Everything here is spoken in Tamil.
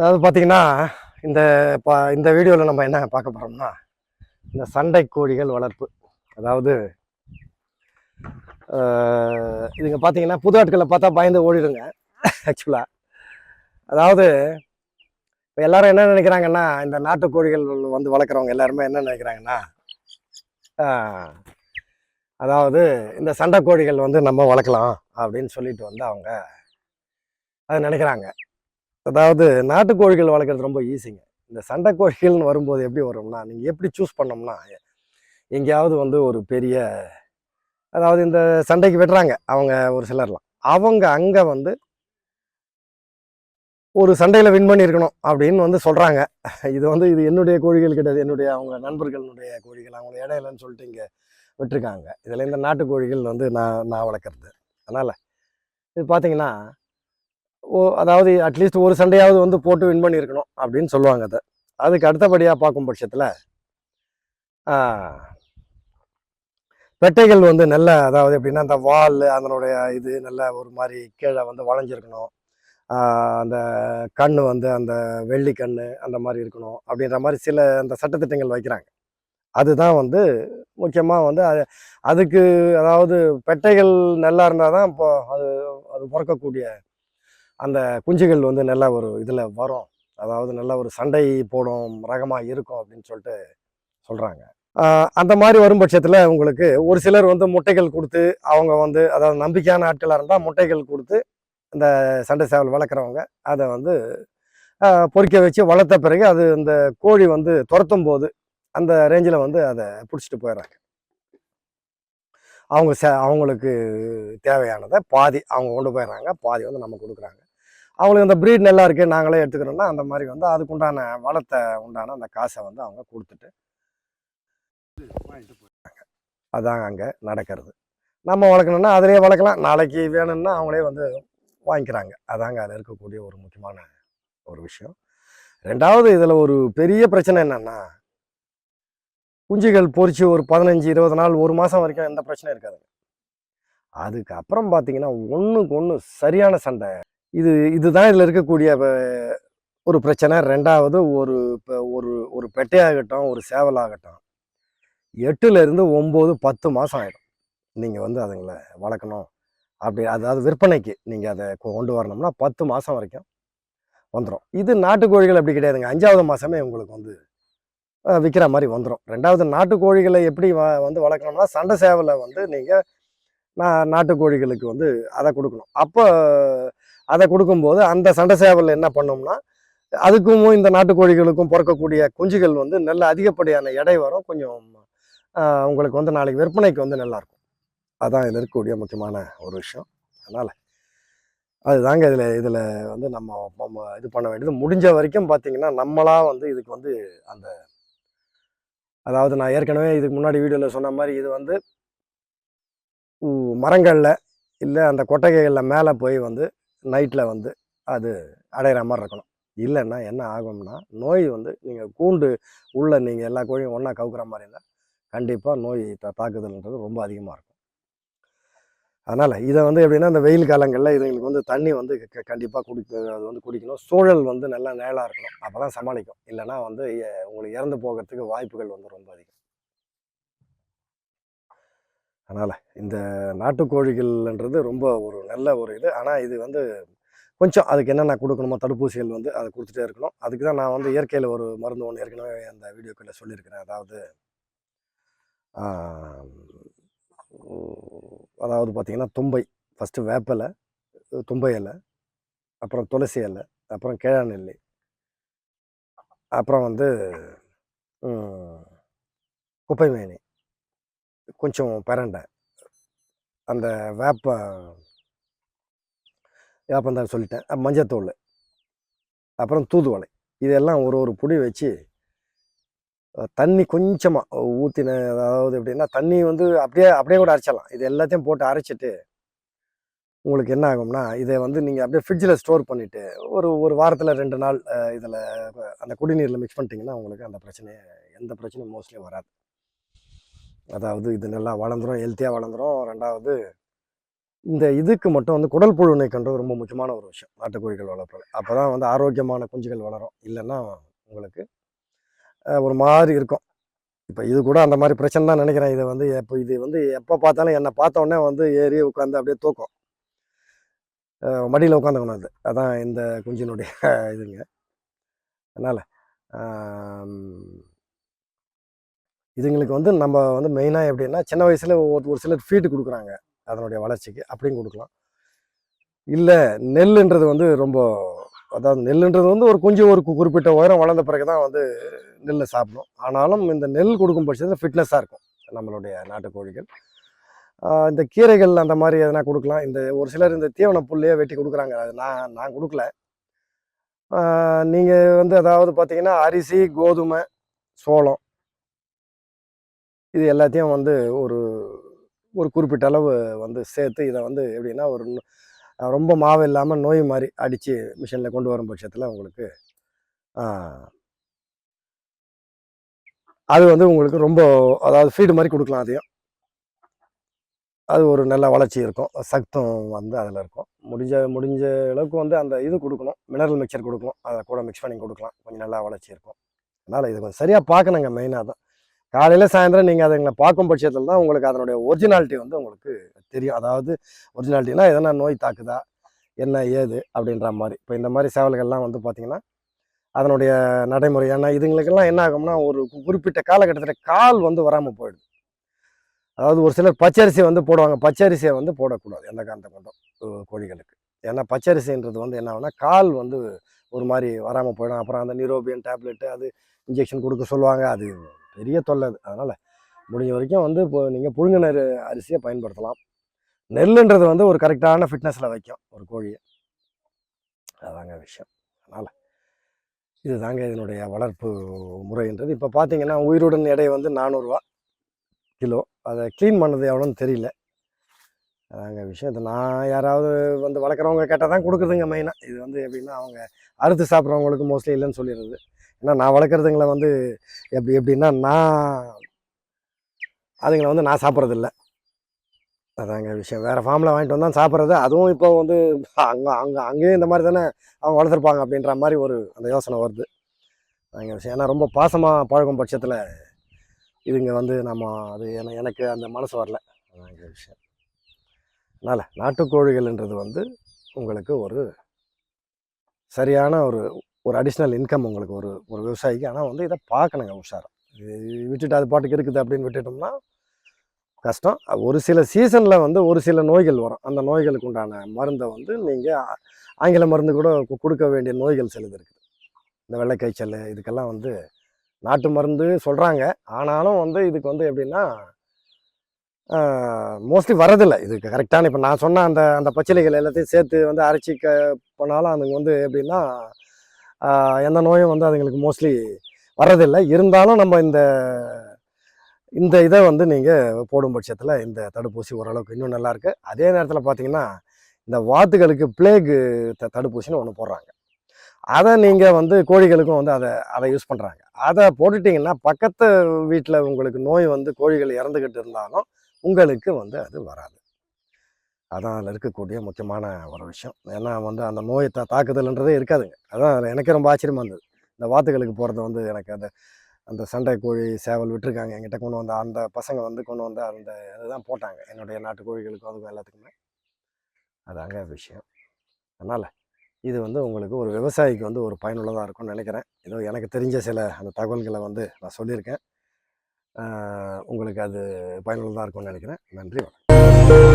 அதாவது பார்த்தீங்கன்னா இந்த பா இந்த வீடியோவில் நம்ம என்ன பார்க்க போகிறோம்னா இந்த சண்டை கோழிகள் வளர்ப்பு. அதாவது இதுங்க பார்த்தீங்கன்னா புது ஆட்களை பார்த்தா பயந்து ஓடிடுங்க ஆக்சுவலாக அதாவது இப்போ எல்லாரும் என்ன நினைக்கிறாங்கன்னா இந்த நாட்டு கோழிகள் வந்து வளர்க்குறவங்க எல்லாருமே என்ன நினைக்கிறாங்கன்னா அதாவது இந்த சண்டை கோழிகள் வந்து நம்ம வளர்க்கலாம் அப்படின்னு சொல்லிட்டு வந்து அவங்க அதை நினைக்கிறாங்க. அதாவது நாட்டுக்கோழிகள் வளர்க்குறது ரொம்ப ஈஸிங்க இந்த சண்டை கோழிகள்னு வரும்போது எப்படி வரும்னா நீங்கள் எப்படி சூஸ் பண்ணோம்னா எங்கேயாவது வந்து ஒரு பெரிய அதாவது இந்த சண்டைக்கு வெட்டுறாங்க அவங்க ஒரு சிலர்லாம். அவங்க அங்கே வந்து ஒரு சண்டையில் வின் பண்ணியிருக்கணும் அப்படின்னு வந்து சொல்கிறாங்க இது வந்து இது என்னுடைய கோழிகள் கிடையாது என்னுடைய அவங்க நண்பர்களுடைய கோழிகள் அவங்க இடையிலன்னு சொல்லிட்டு இங்கே விட்டுருக்காங்க. இதில் இந்த நாட்டுக்கோழிகள் வந்து நான் நான் வளர்க்குறது. அதனால் இது பார்த்தீங்கன்னா அதாவது அட்லீஸ்ட் ஒரு சண்டையாவது வந்து போட்டு வின் பண்ணியிருக்கணும் அப்படின்னு சொல்லுவாங்க அதை. அதுக்கு அடுத்தபடியாக பார்க்கும் பட்சத்தில் பெட்டைகள் வந்து நல்ல அதாவது எப்படின்னா அந்த வால் அதனுடைய இது நல்ல ஒரு மாதிரி கீழே வந்து வளைஞ்சிருக்கணும். அந்த கண் வந்து அந்த வெள்ளி கண் அந்த மாதிரி இருக்கணும் அப்படின்ற மாதிரி சில அந்த சட்டத்திட்டங்கள் வைக்கிறாங்க. அதுதான் வந்து முக்கியமாக வந்து அது அதுக்கு அதாவது பெட்டைகள் நல்லா இருந்தால் தான் இப்போ அது அது பிறக்கக்கூடிய அந்த குஞ்சுகள் வந்து நல்ல ஒரு இதில் வரும். அதாவது நல்ல ஒரு சண்டை போடும் ரகமாக இருக்கும் அப்படின்னு சொல்லிட்டு சொல்கிறாங்க அந்த மாதிரி வரும் பட்சத்தில் உங்களுக்கு ஒரு சிலர் வந்து முட்டைகள் கொடுத்து அவங்க வந்து அதாவது நம்பிக்கையான ஆட்களாக இருந்தால் முட்டைகள் கொடுத்து இந்த சண்டை சேவல் வளர்க்குறவங்க அதை வந்து பொறிக்க வச்சு வளர்த்த பிறகு அது இந்த கோழி வந்து துரத்தும் போது அந்த ரேஞ்சில் வந்து அதை பிடிச்சிட்டு போயிடுறாங்க அவங்க ச அவங்களுக்கு தேவையானதை பாதி அவங்க கொண்டு போயிடுறாங்க பாதி வந்து நம்ம கொடுக்குறாங்க. அவங்களுக்கு அந்த ப்ரீட் நல்லா இருக்கு நாங்களே எடுத்துக்கிறோம்னா அந்த மாதிரி வந்து அதுக்கு உண்டான உண்டான அந்த காசை வந்து அவங்க கொடுத்துட்டு வாங்கிட்டு அதாங்க அங்கே நடக்கிறது. நம்ம வளர்க்கணும்னா அதிலே வளர்க்கலாம். நாளைக்கு வேணும்னா அவங்களே வந்து வாங்கிக்கிறாங்க. அதாங்க அதில் இருக்கக்கூடிய ஒரு முக்கியமான ஒரு விஷயம். ரெண்டாவது இதில் ஒரு பெரிய பிரச்சனை என்னென்னா குஞ்சுகள் பொறிச்சு ஒரு பதினஞ்சு இருபது நாள் ஒரு மாதம் வரைக்கும் எந்த பிரச்சனையும் இருக்காதுங்க. அதுக்கப்புறம் பார்த்தீங்கன்னா ஒன்றுக்கு ஒன்று சரியான சண்டை இது இதுதான் இதில் இருக்கக்கூடிய ஒரு பிரச்சனை. ரெண்டாவது ஒரு இப்போ ஒரு ஒரு பெட்டையாகட்டும் ஒரு சேவலாகட்டும் எட்டுலேருந்து ஒம்பது பத்து மாதம் ஆகிடும் நீங்கள் வந்து அதுங்களை வளர்க்கணும். அப்படி அதாவது விற்பனைக்கு நீங்கள் அதை கொ- கொண்டு வரணும்னா பத்து மாதம் வரைக்கும் வந்துடும் இது நாட்டுக்கோழிகள் அப்படி கிடையாதுங்க. அஞ்சாவது மாதமே உங்களுக்கு வந்து விற்கிற மாதிரி வந்துடும் ரெண்டாவது நாட்டுக்கோழிகளை எப்படி வ- வந்து வளர்க்கணும்னா சண்டை சேவலை வந்து நீங்கள் நான் நாட்டுக்கோழிகளுக்கு வந்து அதை கொடுக்கணும். அப்போ அதை கொடுக்கும்போது அந்த சண்டை சேவல் என்ன பண்ணோம்னா அதுக்கும் இந்த நாட்டுக்கோழிகளுக்கும் பிறக்கக்கூடிய குஞ்சுகள் வந்து நல்ல அதிகப்படியான எடை வரும். கொஞ்சம் உங்களுக்கு வந்து நாளைக்கு விற்பனைக்கு வந்து நல்லாயிருக்கும். அதுதான் அதான் இதில் இருக்கக்கூடிய முக்கியமான ஒரு விஷயம். அதனால் அதுதாங்க இதில் இதில் வந்து நம்ம நம்ம இது பண்ண வேண்டியது. முடிஞ்ச வரைக்கும் பார்த்தீங்கன்னா நம்மளாக வந்து இதுக்கு வந்து அந்த அதாவது நான் ஏற்கனவே இதுக்கு முன்னாடி வீடியோவில் சொன்ன மாதிரி இது வந்து மரங்களில் இல்லை அந்த கொட்டகைகளில் மேலே போய் வந்து நைட்டில் வந்து அது அடையிற மாதிரி இருக்கணும். இல்லைன்னா என்ன ஆகும்னா நோய் வந்து நீங்கள் கூண்டு உள்ளே நீங்கள் எல்லா கோழியும் ஒன்றா கவுக்குற மாதிரி இருந்தால் கண்டிப்பாக நோய் த தாக்குதல்ன்றது ரொம்ப அதிகமாக இருக்கும். அதனால் இதை வந்து எப்படின்னா இந்த வெயில் காலங்களில் இதுங்களுக்கு வந்து தண்ணி வந்து கண்டிப்பாக குடிக்க அது வந்து குடிக்கணும். சூழல் வந்து நல்லா நேலாக இருக்கணும். அப்போ தான் சமாளிக்கும். இல்லைன்னா வந்து எ- உங்களுக்கு இறந்து போகிறதுக்கு வாய்ப்புகள் வந்து ரொம்ப அதிகம். அதனால் இந்த நாட்டுக்கோழிகள்ன்றது ரொம்ப ஒரு நல்ல ஒரு இது. ஆனால் இது வந்து கொஞ்சம் அதுக்கு என்னென்ன கொடுக்கணுமோ தடுப்பூசிகள் வந்து அதை கொடுத்துட்டே இருக்கணும். அதுக்கு தான் நான் வந்து இயற்கையில் ஒரு மருந்து ஒன்று ஏற்கனவே அந்த வீடியோக்களில் சொல்லியிருக்கிறேன். அதாவது அதாவது பார்த்திங்கன்னா தும்பை. ஃபஸ்ட்டு வேப்பலை தும்பை இலை அப்புறம் துளசி இலை அப்புறம் கிழநெல்லி அப்புறம் வந்து ம், குப்பைமேனி கொஞ்சம் பிரண்டை அந்த வேப்ப வேப்பந்தான் சொல்லிட்டேன். மஞ்சத்தூள் அப்புறம் தூதுவளை. இதெல்லாம் ஒரு ஒரு புடி வச்சு தண்ணி கொஞ்சமாக ஊற்றின அதாவது எப்படின்னா தண்ணி வந்து அப்படியே அப்படியே கூட அரைச்சிடலாம். இது எல்லாத்தையும் போட்டு அரைச்சிட்டு உங்களுக்கு என்ன ஆகும்னா இதை வந்து நீங்கள் அப்படியே ஃப்ரிட்ஜில் ஸ்டோர் பண்ணிவிட்டு ஒரு ஒரு வாரத்தில் ரெண்டு நாள் இதில் அந்த குடிநீரில் மிக்ஸ் பண்ணிட்டீங்கன்னா உங்களுக்கு அந்த பிரச்சனையே எந்த பிரச்சனையும் மோஸ்ட்லி வராது. அதாவது இது நல்லா வளர்ந்துரும் ஹெல்த்தியாக வளர்ந்துடும் ரெண்டாவது இந்த இதுக்கு மட்டும் வந்து குடல் புழு நீக்கன்றது ரொம்ப முக்கியமான ஒரு விஷயம். நாட்டுக்கோழிகள் வளர்ப்பது. அப்போ தான் வந்து ஆரோக்கியமான குஞ்சுகள் வளரும். இல்லைன்னா உங்களுக்கு ஒரு மாதிரி இருக்கும். இப்போ இது கூட அந்த மாதிரி பிரச்சனை தான் நினைக்கிறேன். இதை வந்து எப்போ இது வந்து எப்போ பார்த்தாலும் என்னை பார்த்தோன்னே வந்து ஏறி உட்காந்து அப்படியே தூக்கம். மடியில் உட்காந்துக்கணும் அது. அதான் இந்த குஞ்சினுடைய இதுங்க. அதனால் இதுங்களுக்கு வந்து நம்ம வந்து மெயினாக எப்படின்னா சின்ன வயசில் ஒரு ஒரு சிலர் ஃபீட்டு கொடுக்குறாங்க. அதனுடைய வளர்ச்சிக்கு அப்படியும் கொடுக்கலாம். இல்லை நெல்லுன்றது வந்து ரொம்ப அதாவது நெல்லுன்றது வந்து ஒரு கொஞ்சம் ஒரு குறிப்பிட்ட உயரம் வளர்ந்த பிறகு தான் வந்து நெல்லை சாப்பிடும் ஆனாலும் இந்த நெல் கொடுக்கும் பட்சத்தில் ஃபிட்னஸாக இருக்கும் நம்மளுடைய நாட்டுக்கோழிகள். இந்த கீரைகள் அந்த மாதிரி எதனா கொடுக்கலாம். இந்த ஒரு சிலர் இந்த தீவன புல்லையே வெட்டி கொடுக்குறாங்க. அது நான் நான் கொடுக்கல. நீங்கள் வந்து அதாவது பார்த்தீங்கன்னா அரிசி கோதுமை சோளம் இது எல்லாத்தையும் வந்து ஒரு ஒரு குறிப்பிட்ட அளவு வந்து சேர்த்து இதை வந்து எப்படின்னா ஒரு நு- ரொம்ப மாவு இல்லாமல் நோய் மாதிரி அடித்து மிஷினில் கொண்டு வரும் பட்சத்தில் உங்களுக்கு அது வந்து உங்களுக்கு ரொம்ப அதாவது ஃபீடு மாதிரி கொடுக்கலாம் அதையும். அது ஒரு நல்ல வளர்ச்சி இருக்கும். சக்தம் வந்து அதில் இருக்கும். முடிஞ்ச முடிஞ்ச அளவுக்கு வந்து அந்த இது கொடுக்கணும். மினரல் மிக்சர் கொடுக்கணும். அதை கூட மிக்ஸ் பண்ணி கொடுக்கலாம். கொஞ்சம் நல்லா வளர்ச்சி இருக்கும். அதனால் இது கொஞ்சம் சரியாக பார்க்கணுங்க மெயினாக தான். காலையில் சாயந்தரம் நீங்கள் அதுங்களை பார்க்கும் பட்சத்தில் தான் உங்களுக்கு அதனுடைய ஒரிஜினாலிட்டி வந்து உங்களுக்கு தெரியும். அதாவது ஒரிஜினாலிட்டினா எதனா நோய் தாக்குதா என்ன ஏது அப்படின்ற மாதிரி. இப்போ இந்த மாதிரி சேவல்கள்லாம் வந்து பார்த்திங்கன்னா அதனுடைய நடைமுறை ஏன்னா இதுங்களுக்கெல்லாம் என்ன ஆகும்னா ஒரு குறிப்பிட்ட காலகட்டத்தில் கால் வந்து வராமல் போயிடுது. அதாவது ஒரு சிலர் பச்சரிசியை வந்து போடுவாங்க. பச்சரிசியை வந்து போடக்கூடாது எந்த காரணத்தை கொண்டும் கோழிகளுக்கு. ஏன்னா பச்சரிசின்றது வந்து என்ன கால் வந்து ஒரு மாதிரி வராமல் போயிடும். அப்புறம் அந்த நிரோபியன் டேப்லெட்டு அது இன்ஜெக்ஷன் கொடுக்க சொல்லுவாங்க அது பெரிய தொல்லை அது. அதனால் முடிஞ்ச வரைக்கும் வந்து இப்போ நீங்கள் புழுங்கின அரி- அரிசியை பயன்படுத்தலாம். நெல்லுன்றது வந்து ஒரு கரெக்டான ஃபிட்னஸில் வைக்கும் ஒரு கோழியை. அதாங்க விஷயம். அதனால் இதுதாங்க இதனுடைய வளர்ப்பு முறைன்றது. இப்போ பார்த்தீங்கன்னா உயிருடன் எடை வந்து நானூறுரூவா கிலோ. அதை க்ளீன் பண்ணது எவ்வளோன்னு தெரியல. அதாங்க விஷயம். இது நான் யாராவது வந்து வளர்க்குறவங்க கேட்டால் தான் கொடுக்குறதுங்க மெயினாக இது வந்து எப்படின்னா அவங்க அறுத்து சாப்பிட்றவங்களுக்கு மோஸ்ட்லி இல்லைன்னு சொல்லிடுறது. ஏன்னா நான் வளர்க்குறதுங்கள வந்து எப்படி எப்படின்னா நான் அதுங்களை வந்து நான் சாப்பிட்றதில்ல. அதாங்க விஷயம். வேறு ஃபார்மில் வாங்கிட்டு வந்தால் சாப்பிட்றது அதுவும் இப்போ வந்து அங்கே அங்கே அங்கேயும் இந்த மாதிரி தானே அவங்க வளர்த்துருப்பாங்க அப்படின்ற மாதிரி ஒரு அந்த யோசனை வருது. அதாங்க விஷயம். ஏன்னா ரொம்ப பாசமாக பழகும் பட்சத்தில் இதுங்க வந்து நம்ம அது என எனக்கு அந்த மனசு வரல. அதாங்க விஷயம். அதனால் நாட்டுக்கோழிகள்ன்றது வந்து உங்களுக்கு ஒரு சரியான ஒரு ஒரு அடிஷ்னல் இன்கம் உங்களுக்கு ஒரு ஒரு விவசாயிக்கு. ஆனால் வந்து இதை பார்க்கணுங்க உஷாரம் இது விட்டுட்டு அது பாட்டுக்கு இருக்குது அப்படின்னு விட்டுட்டோம்னா கஷ்டம். ஒரு சில சீசனில் வந்து ஒரு சில நோய்கள் வரும். அந்த நோய்களுக்கு உண்டான மருந்தை வந்து நீங்கள் ஆங்கில மருந்து கூட கொடுக்க வேண்டிய நோய்கள் சிலது இருக்குது. இந்த வெள்ளைக்காய்ச்சல் இதுக்கெல்லாம் வந்து நாட்டு மருந்து சொல்கிறாங்க ஆனாலும் வந்து இதுக்கு வந்து எப்படின்னா மோஸ்ட்லி வரதில்லை இதுக்கு கரெக்டான இப்போ நான் சொன்ன அந்த அந்த பச்சிலைகள் எல்லாத்தையும் சேர்த்து வந்து அரைச்சி க பண்ணாலும் அதுங்க வந்து எப்படின்னா எந்த நோயும் வந்து அதுங்களுக்கு மோஸ்ட்லி வர்றதில்லை. இருந்தாலும் நம்ம இந்த இந்த இதை வந்து நீங்கள் போடும் பட்சத்தில் இந்த தடுப்பூசி ஓரளவுக்கு இன்னும் நல்லாயிருக்கு அதே நேரத்தில் பார்த்தீங்கன்னா இந்த வாத்துகளுக்கு பிளேகு த தடுப்பூசின்னு ஒன்று போடுறாங்க. அதை நீங்கள் வந்து கோழிகளுக்கும் வந்து அதை அதை யூஸ் பண்ணுறாங்க அதை போட்டுட்டிங்கன்னா பக்கத்து வீட்டில் உங்களுக்கு நோய் வந்து கோழிகள் இறந்துக்கிட்டு இருந்தாலும் உங்களுக்கு வந்து அது வராது. அதான் அதில் இருக்கக்கூடிய முக்கியமான ஒரு விஷயம். ஏன்னா வந்து அந்த நோய் தா தாக்குதல்ன்றதே இருக்காதுங்க. அதான் எனக்கு ரொம்ப ஆச்சரியமாக இருந்தது. இந்த வாத்துகளுக்கு போகிறது வந்து எனக்கு அந்த அந்த சண்டை கோழி சேவல் விட்டுருக்காங்க. என்கிட்ட கொண்டு வந்த அந்த பசங்க வந்து கொண்டு வந்து அந்த இதுதான் போட்டாங்க. என்னுடைய நாட்டு கோழிகளுக்கும் அதுக்கும் எல்லாத்துக்குமே. அதாங்க விஷயம். அதனால் இது வந்து உங்களுக்கு ஒரு விவசாயிக்கு வந்து ஒரு பயனுள்ளதாக இருக்கும்னு நினைக்கிறேன். ஏதோ எனக்கு தெரிஞ்ச சில அந்த தகவல்களை வந்து நான் சொல்லியிருக்கேன். உங்களுக்கு அது பயனுள்ளதாக இருக்கும்னு நினைக்கிறேன். நன்றி வணக்கம்.